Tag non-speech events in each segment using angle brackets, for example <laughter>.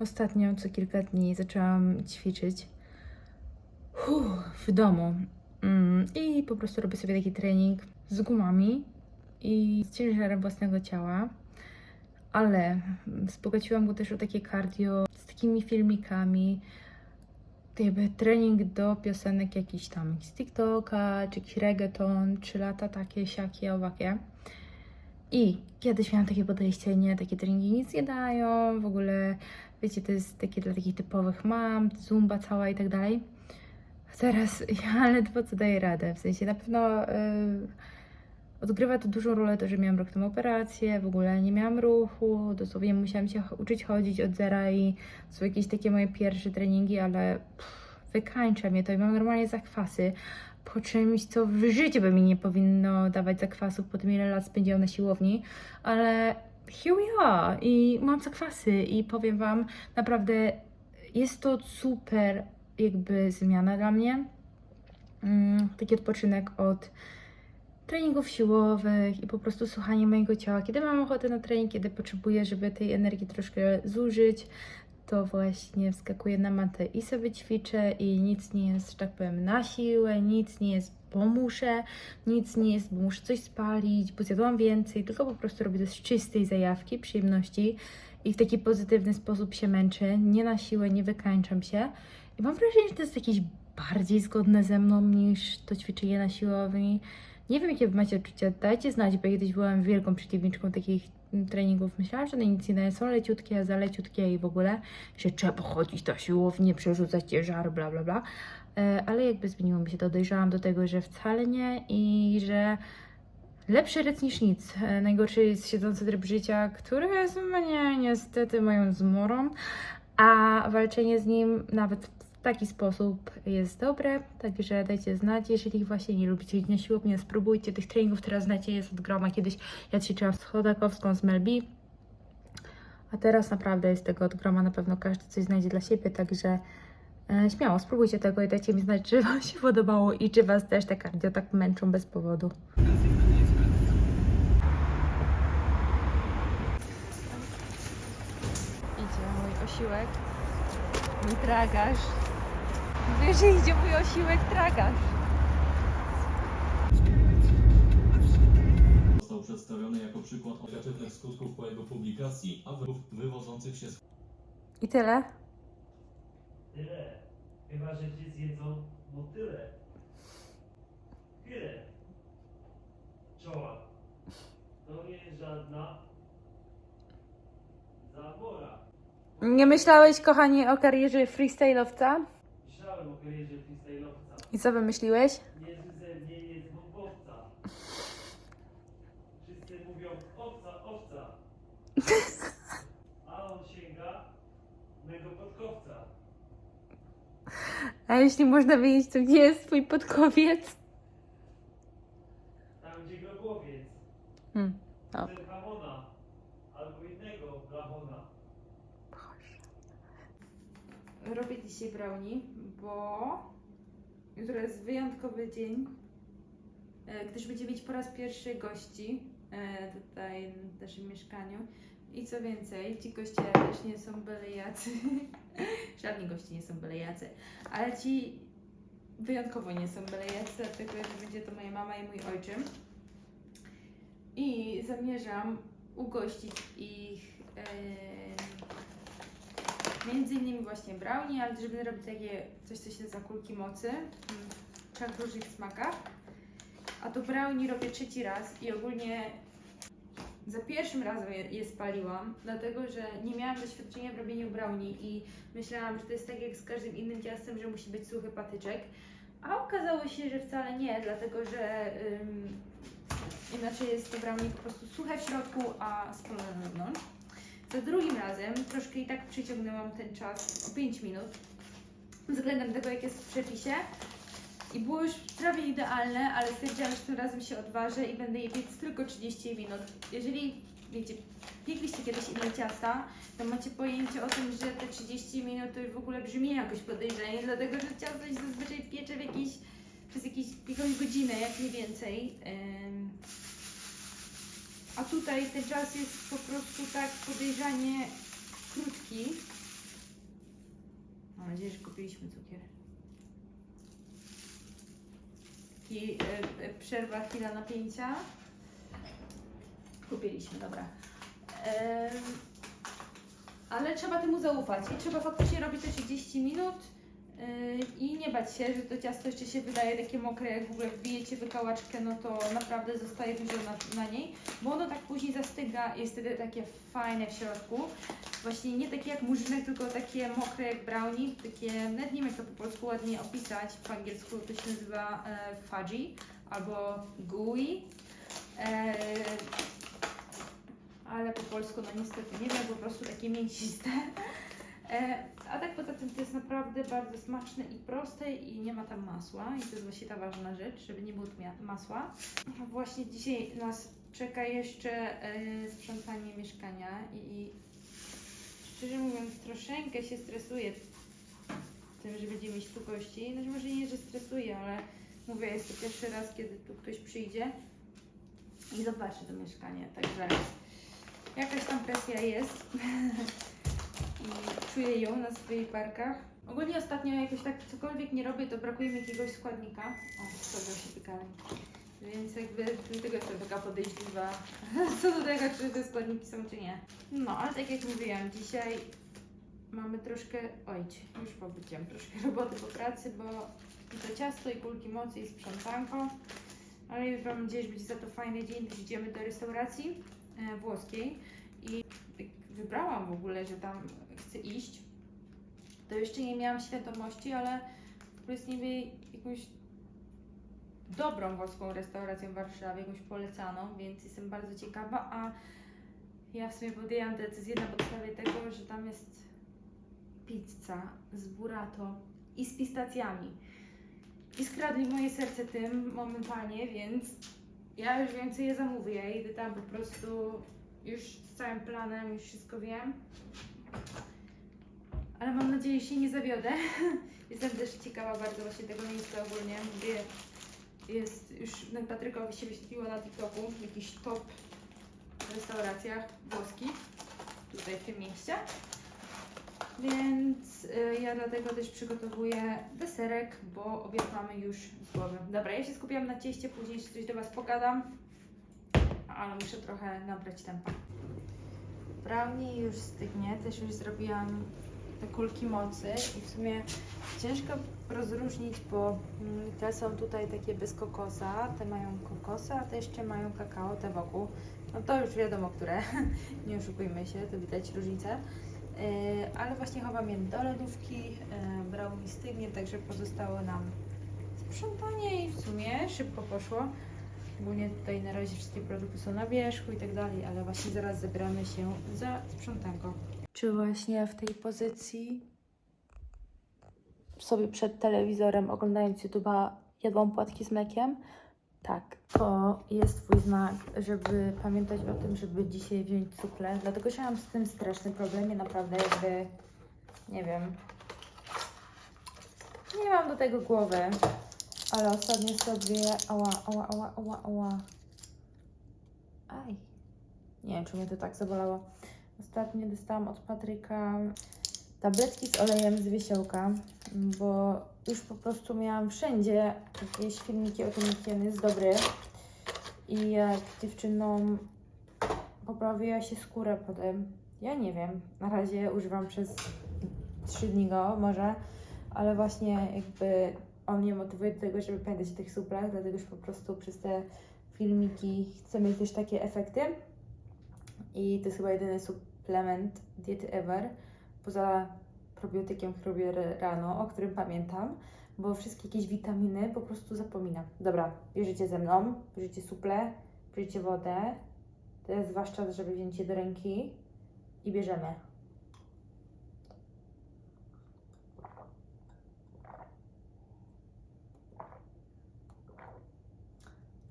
Ostatnio co kilka dni zaczęłam ćwiczyć Uff, w domu. Mm, I po prostu robię sobie taki trening z gumami i z ciężarem własnego ciała. Ale wzbogaciłam go też o takie cardio z takimi filmikami. Jakby trening do piosenek jakiś tam z TikToka, czy jakiś reggaeton, czy lata takie, siakie, owakie. I kiedyś miałam takie podejście, nie, takie treningi nic nie dają, w ogóle, wiecie, to jest takie dla takich typowych mam, zumba cała i tak dalej. Teraz <laughs> ja ledwo co daję radę, w sensie na pewno y, odgrywa to dużą rolę to, że miałam rok temu operację, w ogóle nie miałam ruchu, dosłownie musiałam się uczyć chodzić od zera i są jakieś takie moje pierwsze treningi, ale pff, wykańcza mnie to i mam normalnie zakwasy po czymś, co w życiu by mi nie powinno dawać zakwasów po tym, ile lat spędziłam na siłowni, ale here we are i mam zakwasy i powiem Wam, naprawdę jest to super jakby zmiana dla mnie. Mm, taki odpoczynek od treningów siłowych i po prostu słuchanie mojego ciała. Kiedy mam ochotę na trening, kiedy potrzebuję, żeby tej energii troszkę zużyć, to właśnie wskakuję na matę i sobie ćwiczę i nic nie jest, że tak powiem, na siłę, nic nie jest, bo muszę, nic nie jest, bo muszę coś spalić, bo zjadłam więcej, tylko po prostu robię to z czystej zajawki, przyjemności i w taki pozytywny sposób się męczę, nie na siłę, nie wykańczam się i mam wrażenie, że to jest jakieś bardziej zgodne ze mną niż to ćwiczenie na siłowni. Nie wiem, jakie macie odczucia, dajcie znać, bo ja kiedyś byłam wielką przeciwniczką takich treningów. Myślałam, że one nic są leciutkie, za leciutkie i w ogóle, że trzeba pochodzić na siłownię, przerzucać ciężar, bla, bla, bla. E, Ale jakby zmieniło mi się to, dojrzałam do tego, że wcale nie i że lepszy rec niż nic. E, Najgorszy jest siedzący tryb życia, który jest mnie niestety moją zmorą, a walczenie z nim nawet taki sposób jest dobre, także dajcie znać, jeżeli właśnie nie lubicie iść na siłownię, spróbujcie tych treningów, teraz znacie, jest od groma, kiedyś ja ćwiczyłam z Chodakowską, z Melbi, a teraz naprawdę jest tego od groma, na pewno każdy coś znajdzie dla siebie, także e, śmiało, spróbujcie tego i dajcie mi znać, czy Wam się podobało i czy Was też te cardio tak męczą bez powodu. Idzie mój osiłek, mój tragarz. Mówię, że idzie mój osiłek tragarz. Został przedstawiony jako przykład negatywnych skutków po jego publikacji, a wy- wywodzących się z I tyle? Tyle. Chyba, że cię zjedzą motyle. Tyle. Czoła. To nie żadna zawora. Nie myślałeś, kochani, o karierze freestyle'owca? Myślałem o karierze freestyle'owca. I co wymyśliłeś? Niezły ze mnie jest bombowca. Wszyscy mówią owca, owca. A on sięga mego podkowca. A jeśli można wiedzieć, to gdzie jest twój podkowiec? Tam gdzie grobowiec. Hmm. O. Hamona. Albo innego Blachona. Robię dzisiaj brownie, bo jutro jest wyjątkowy dzień, e, gdyż będziemy mieć po raz pierwszy gości e, tutaj w naszym mieszkaniu. I co więcej, ci goście też nie są byle jacy. <laughs> Żadni goście nie są byle jacy, ale ci wyjątkowo nie są byle jacy, dlatego że będzie to moja mama i mój ojczym. I zamierzam ugościć ich e, Między innymi właśnie brownie, ale będę robić takie coś, co się nazywa kulki mocy mm, w trzech różnych smakach. A to brownie robię trzeci raz i ogólnie za pierwszym razem je, je spaliłam, dlatego że nie miałam doświadczenia w robieniu brownie i myślałam, że to jest tak jak z każdym innym ciastem, że musi być suchy patyczek. A okazało się, że wcale nie, dlatego że ym, inaczej jest to brownie po prostu suche w środku, a spalone na wewnątrz. Za drugim razem troszkę i tak przyciągnęłam ten czas o 5 minut względem tego, jak jest w przepisie. I było już prawie idealne, ale stwierdziłam, że tym razem się odważę i będę je piec tylko 30 minut. Jeżeli, wiecie, piekliście kiedyś inne ciasta, to macie pojęcie o tym, że te 30 minut to już w ogóle brzmi jakoś podejrzanie, dlatego że ciasto się zazwyczaj piecze w jakieś, przez jakieś, jakąś godzinę, jak nie więcej. A tutaj ten czas jest po prostu tak podejrzanie krótki, Mam nadzieję, że kupiliśmy cukier. I e, e, przerwa, chwila napięcia. Kupiliśmy, dobra. Em, ale trzeba temu zaufać i trzeba faktycznie robić te 30 minut i nie bać się, że to ciasto jeszcze się wydaje takie mokre, jak w ogóle wbijecie wykałaczkę, no to naprawdę zostaje dużo na, na niej, bo ono tak później zastyga i jest wtedy takie fajne w środku. Właśnie nie takie jak murzynek, tylko takie mokre jak brownie, takie, nawet nie wiem jak to po polsku ładnie opisać, po angielsku to się nazywa e, fudgy albo gooey. E, ale po polsku no niestety nie wiem, po prostu takie mięsiste. E, a tak poza tym to jest naprawdę bardzo smaczne i proste i nie ma tam masła i to jest właśnie ta ważna rzecz, żeby nie było masła. Właśnie dzisiaj nas czeka jeszcze e, sprzątanie mieszkania i, i szczerze mówiąc troszeczkę się stresuję tym, że będziemy mieć tu gości. Znaczy może nie, że stresuję, ale mówię, jest to pierwszy raz, kiedy tu ktoś przyjdzie i zobaczy to mieszkanie, także jakaś tam presja jest <laughs> i czuję ją na swoich barkach. Ogólnie ostatnio jakoś tak cokolwiek nie robię, to brakuje mi jakiegoś składnika. O, schodzą się piekarnik. Więc jakby dlatego jestem taka podejrzliwa <laughs> co do tego, czy te składniki są, czy nie. No, ale tak jak mówiłam, dzisiaj mamy troszkę, oj, już powiedziałam, troszkę roboty po pracy, bo i to ciasto, i kulki mocy, i sprzątanko. Ale już mam nadzieję, że będzie za to fajny dzień, gdyż idziemy do restauracji e, włoskiej i wybrałam w ogóle, że tam chcę iść. To jeszcze nie miałam świadomości, ale to jest niby jakąś dobrą włoską restauracją w Warszawie, jakąś polecaną, więc jestem bardzo ciekawa, a ja w sumie podjęłam decyzję na podstawie tego, że tam jest pizza z burato i z pistacjami. I skradli moje serce tym momentalnie, więc ja już wiem, co je zamówię. Idę tam po prostu już z całym planem, już wszystko wiem. Ale mam nadzieję, że się nie zawiodę. <laughs> Jestem też ciekawa bardzo właśnie tego miejsca ogólnie, gdzie jest już na Patrykowi się wyświetliło na TikToku jakiś top w restauracjach włoskich tutaj w tym mieście. Więc y, ja dlatego też przygotowuję deserek, bo obiad mamy już z głowy. Dobra, ja się skupiam na cieście, później jeszcze coś do Was pogadam, ale muszę trochę nabrać tempa. Brownie już stygnie, też już zrobiłam te kulki mocy i w sumie ciężko rozróżnić, bo mm, te są tutaj takie bez kokosa, te mają kokosa, a te jeszcze mają kakao, te wokół. No to już wiadomo, które, <laughs> nie oszukujmy się, to widać różnicę. Yy, ale właśnie chowam je do lodówki, yy, brownie stygnie, także pozostało nam sprzątanie i w sumie szybko poszło. Ogólnie tutaj na razie wszystkie produkty są na wierzchu i tak dalej, ale właśnie zaraz zabieramy się za sprzątanko. Czy właśnie w tej pozycji sobie przed telewizorem oglądając YouTube'a jadłam płatki z mlekiem? Tak, to jest Twój znak, żeby pamiętać o tym, żeby dzisiaj wziąć cuklę, dlatego że mam z tym straszny problem, naprawdę jakby, nie wiem, nie mam do tego głowy, ale ostatnio sobie, ała, ała, ała, ała, ała, aj, nie wiem, czy mnie to tak zabolało, ostatnio dostałam od Patryka tabletki z olejem z wiesiołka, bo już po prostu miałam wszędzie jakieś filmiki o tym, jaki on jest dobry. I jak dziewczynom poprawiła się skóra potem. Ja nie wiem, na razie używam przez 3 dni go może, ale właśnie jakby on mnie motywuje do tego, żeby pamiętać o tych suplach, dlatego że po prostu przez te filmiki chcę mieć też takie efekty. I to jest chyba jedyny suplement diety ever, poza probiotykiem, który robię rano, o którym pamiętam, bo wszystkie jakieś witaminy po prostu zapominam. Dobra, bierzecie ze mną, bierzecie suple, bierzecie wodę, to jest wasz czas, żeby wziąć je do ręki i bierzemy.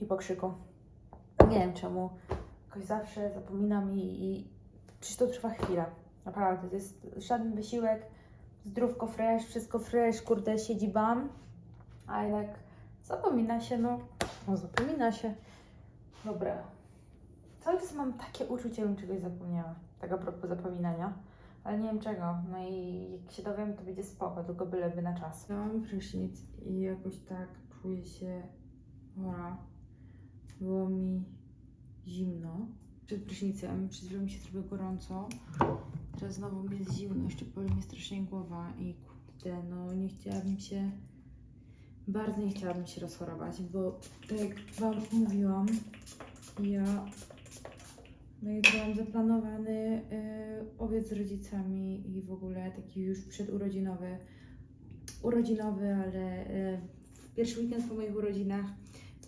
I po krzyku. Nie wiem czemu, jakoś zawsze zapominam i, i przecież to trwa chwilę. Naprawdę, to jest żaden wysiłek, zdrówko fresh, wszystko fresh, kurde, siedzi bam, a jednak zapomina się, no, no zapomina się. Dobra. Cały czas mam takie uczucie, bym czegoś zapomniała, tak a propos zapominania, ale nie wiem czego. No i jak się dowiem, to będzie spoko, tylko byleby na czas. Mam prysznic i jakoś tak czuję się chora. Było mi zimno. Przed prysznicem, chwilą mi się zrobiło gorąco. Teraz znowu mi jest zimno, jeszcze boli mnie strasznie głowa i kurde, no nie chciałabym się, bardzo nie chciałabym się rozchorować, bo tak jak Wam mówiłam, ja no jutro mam zaplanowany y, obiad z rodzicami i w ogóle taki już przedurodzinowy, urodzinowy, ale y, w pierwszy weekend po moich urodzinach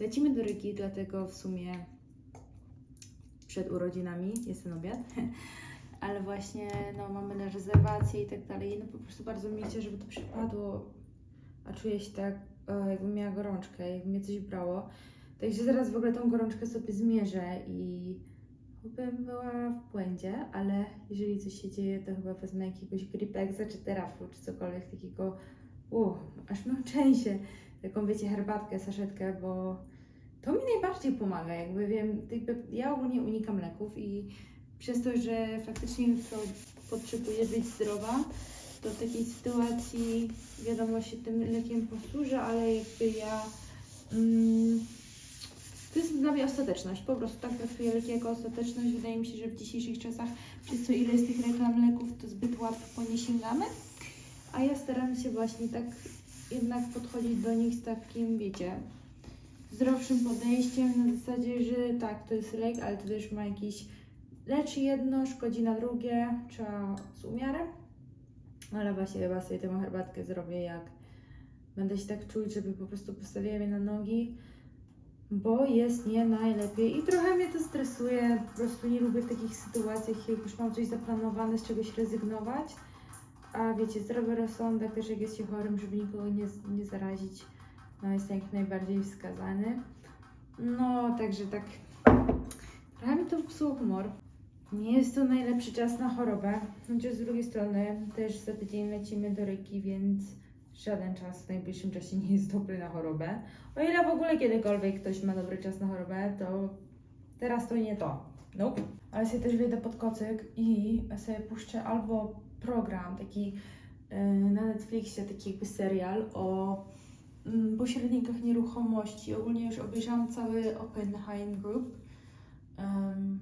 lecimy do Rygi, dlatego w sumie przed urodzinami jest ten obiad. <laughs> Ale właśnie no, mamy na rezerwację i tak dalej. No po prostu bardzo mi chciał, żeby to przypadło. A czuję się tak, jakbym miała gorączkę, jakby mnie coś brało. Także zaraz w ogóle tą gorączkę sobie zmierzę i bym była w błędzie, ale jeżeli coś się dzieje, to chyba wezmę jakiegoś gripexa czy teraflu, czy cokolwiek takiego. U, aż mam <laughs> częsie. Taką wiecie, herbatkę, saszetkę, bo to mi najbardziej pomaga. Jakby wiem, ja ogólnie unikam leków i przez to, że faktycznie to potrzebuję być zdrowa, to w takiej sytuacji wiadomo się tym lekiem posłużę, ale jakby ja. Mm, to jest dla mnie ostateczność. Po prostu tak traktuję leki jako ostateczność. Wydaje mi się, że w dzisiejszych czasach, przez to ile jest tych reklam leków, to zbyt łatwo po nie sięgamy. A ja staram się właśnie tak jednak podchodzić do nich z takim, wiecie, zdrowszym podejściem na zasadzie, że tak, to jest lek, ale to też ma jakiś leczy jedno, szkodzi na drugie, trzeba z umiarem. Ale właśnie chyba sobie tę herbatkę zrobię, jak będę się tak czuć, żeby po prostu postawiła mnie na nogi, bo jest nie najlepiej i trochę mnie to stresuje. Po prostu nie lubię w takich sytuacjach, jak już mam coś zaplanowane, z czegoś rezygnować. A wiecie, zdrowy rozsądek też jak jest się chorym, żeby nikogo nie, nie zarazić, no jest jak najbardziej wskazany. No, także tak trochę mi to psuło humor. Nie jest to najlepszy czas na chorobę, chociaż z drugiej strony też za tydzień lecimy do Ryki, więc żaden czas w najbliższym czasie nie jest dobry na chorobę. O ile w ogóle kiedykolwiek ktoś ma dobry czas na chorobę, to teraz to nie to. Nope. Ale sobie też wejdę pod kocyk i sobie puszczę albo program taki yy, na Netflixie, taki jakby serial o mm, pośrednikach nieruchomości. Ogólnie już obejrzałam cały Oppenheim Group. Em,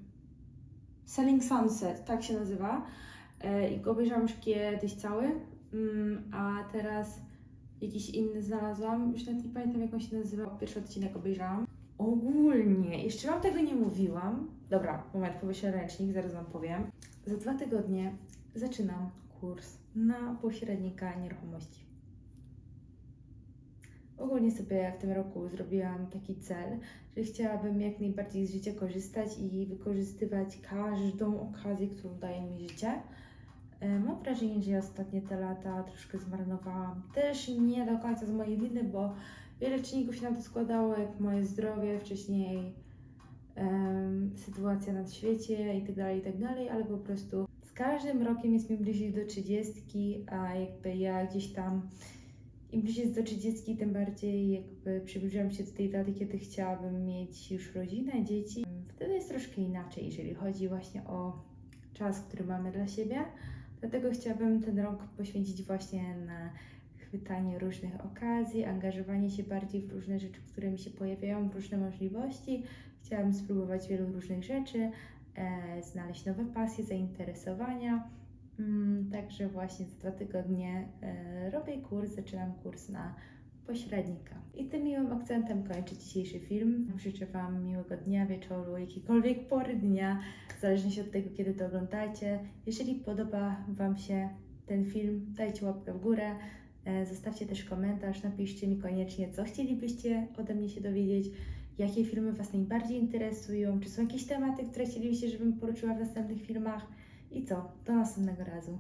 Selling Sunset, tak się nazywa. E, I go obejrzałam już kiedyś cały, mm, a teraz jakiś inny znalazłam. Już nawet nie pamiętam, jak on się nazywa. Pierwszy odcinek obejrzałam. Ogólnie, jeszcze Wam tego nie mówiłam. Dobra, moment, powyślę ręcznik, zaraz Wam powiem. Za dwa tygodnie zaczynam kurs na pośrednika nieruchomości. Ogólnie sobie w tym roku zrobiłam taki cel, że chciałabym jak najbardziej z życia korzystać i wykorzystywać każdą okazję, którą daje mi życie. E, Mam wrażenie, że ja ostatnie te lata troszkę zmarnowałam. Też nie do końca z mojej winy, bo wiele czynników się na to składało, jak moje zdrowie, wcześniej em, sytuacja na świecie itd., itd., ale po prostu każdym rokiem jest mi bliżej do 30, a jakby ja gdzieś tam im bliżej jest do 30, tym bardziej jakby przybliżam się do tej daty, kiedy chciałabym mieć już rodzinę, dzieci. Wtedy jest troszkę inaczej, jeżeli chodzi właśnie o czas, który mamy dla siebie. Dlatego chciałabym ten rok poświęcić właśnie na chwytanie różnych okazji, angażowanie się bardziej w różne rzeczy, które mi się pojawiają, w różne możliwości. Chciałabym spróbować wielu różnych rzeczy, znaleźć nowe pasje, zainteresowania. Mm, Także właśnie za dwa tygodnie e, robię kurs, zaczynam kurs na pośrednika. I tym miłym akcentem kończę dzisiejszy film. Życzę Wam miłego dnia, wieczoru, jakiejkolwiek pory dnia, w zależności od tego, kiedy to oglądacie. Jeżeli podoba Wam się ten film, dajcie łapkę w górę, e, zostawcie też komentarz, napiszcie mi koniecznie, co chcielibyście ode mnie się dowiedzieć, jakie filmy Was najbardziej interesują, czy są jakieś tematy, które chcielibyście, żebym poruszyła w następnych filmach. I co? Do następnego razu.